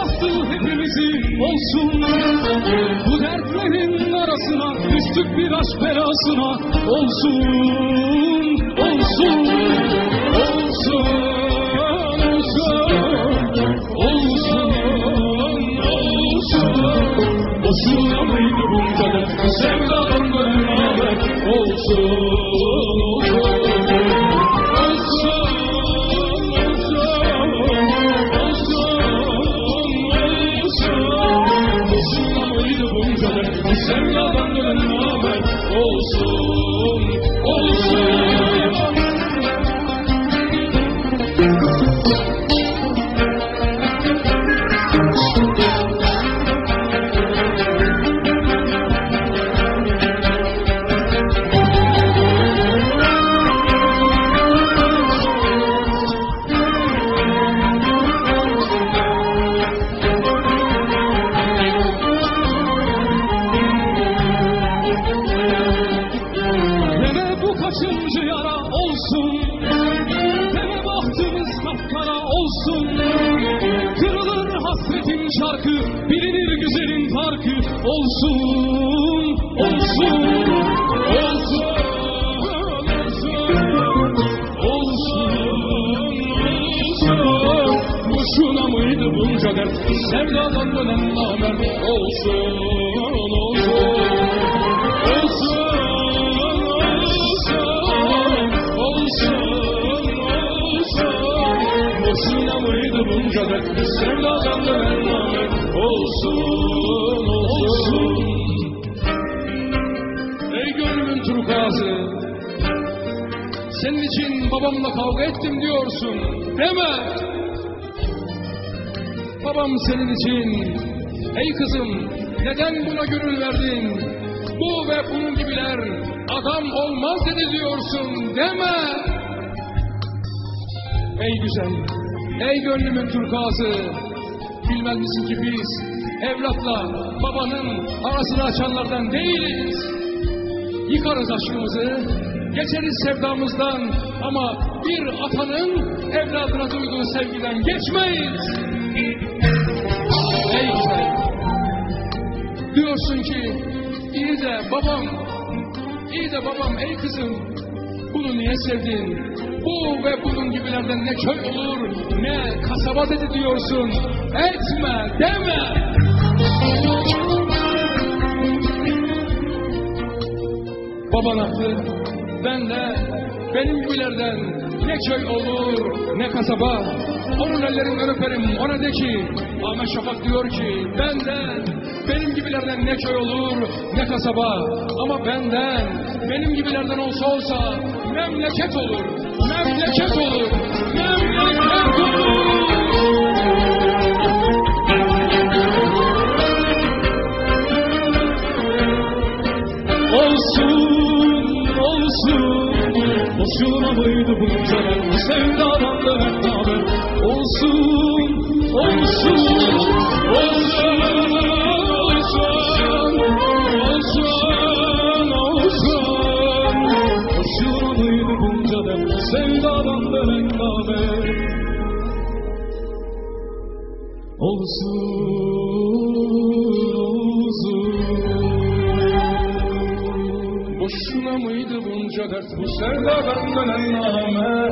bastı hepimizi olsun Bu dertlerin arasına Düştük bir aşk belasına. Olsun Olsun Olsun Olsun Boşuna mıydı bunca dert? Sevdadan Olsun Olsun Sevdadan dönen olsun. Kırılır hasretin şarkı Bilinir güzelin farkı. Olsun Olsun Olsun Boşuna mıydı bunca dert? Sevdadan dönen namer? Olsun Olsun Olsun, dert? Sevdadan namer. Olsun, olsun. Ey gönlümün turkuazı, senin için babamla kavga ettim diyorsun, deme. Babam senin için, ey kızım, neden buna gönül verdin? Bu ve bunun gibiler adam olmaz dedi diyorsun deme. Ey güzel, ey gönlümün turkuazı, bilmez misin ki biz evlatla babanın arasını açanlardan değiliz. Yıkarız aşkımızı, geçeriz sevdamızdan ama bir atanın evladına duyduğu sevgiden geçmeyiz. Ey güzel, diyorsun ki iyi de babam, iyi de babam ey kızım bunu niye sevdin? Bu ve bunun gibilerden ne köy olur ne kasaba dedi diyorsun. Etme deme. Baban haklı, ben de benim gibilerden ne köy olur ne kasaba. Onun ellerinden öperim ona de ki Ahmet Şafak diyor ki benden benim gibilerden ne köy olur ne kasaba. Ama benden benim gibilerden olsa olsa memleket olur. Memleket olur. Memleket olur. Olsun, olsun Boşuna mıydı bunca dert Olsun, olsun Boşuna mıydı bunca dert bu sevdadan dönen namer?